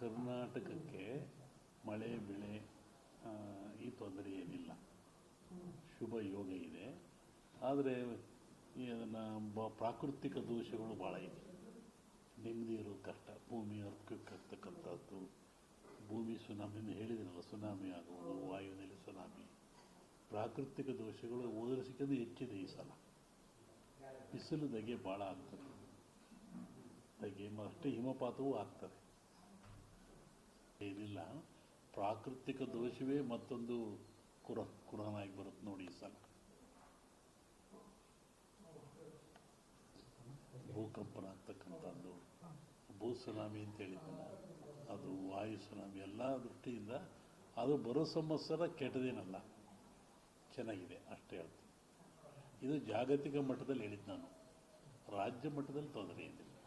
ಕರ್ನಾಟಕಕ್ಕೆ ಮಳೆ, ಬೆಳೆ ಈ ತೊಂದರೆ ಏನಿಲ್ಲ. ಶುಭ ಯೋಗ ಇದೆ. ಆದರೆ ಅದನ್ನು ಬ, ಪ್ರಾಕೃತಿಕ ದೋಷಗಳು ಭಾಳ ಇದೆ. ನೆಮ್ಮದಿ ಇರೋದು ಕಷ್ಟ. ಭೂಮಿ ಅರ್ಥಕ್ಕೆ ಆಗ್ತಕ್ಕಂಥದ್ದು ಭೂಮಿ ಸುನಾಮಿನ ಹೇಳಿದಿರಲ್ಲ, ಸುನಾಮಿ ಆಗುವುದು, ವಾಯುವಿನಲ್ಲಿ ಸುನಾಮಿ. ಪ್ರಾಕೃತಿಕ ದೋಷಗಳು ಓದರಿಸಿಕೊಂಡು ಹೆಚ್ಚಿದೆ ಈ ಸಲ. ಬಿಸಿಲು ಧಗೆ ಭಾಳ ಆಗ್ತದೆ. ಧಗೆ ಅಷ್ಟೇ ಹಿಮಪಾತವೂ ಆಗ್ತದೆ. ಏನಿಲ್ಲ. ಪ್ರಾಕೃತಿಕ ದೋಷವೇ ಮತ್ತೊಂದು ಕುರ, ಕುರನಾಗಿ ಬರುತ್ತೆ ನೋಡಿ ಈ ಸಲ. ಭೂಕಂಪನ ಆಗ್ತಕ್ಕಂಥದ್ದು ಭೂ ಸುನಾಮಿ ಅಂತ ಹೇಳಿದ್ದಲ್ಲ ಅದು ವಾಯು ಸುನಾಮಿ ಎಲ್ಲ ದೃಷ್ಟಿಯಿಂದ ಅದು ಬರೋ ಸಂವತ್ಸರ ಕೆಟ್ಟದೇನಲ್ಲ. ಚೆನ್ನಾಗಿದೆ, ಅಷ್ಟೇ ಹೇಳ್ತೀನಿ. ಇದು ಜಾಗತಿಕ ಮಟ್ಟದಲ್ಲಿ ಹೇಳಿದ್ದು ನಾನು. ರಾಜ್ಯ ಮಟ್ಟದಲ್ಲಿ ತೊಂದರೆ ಏನಿಲ್ಲ.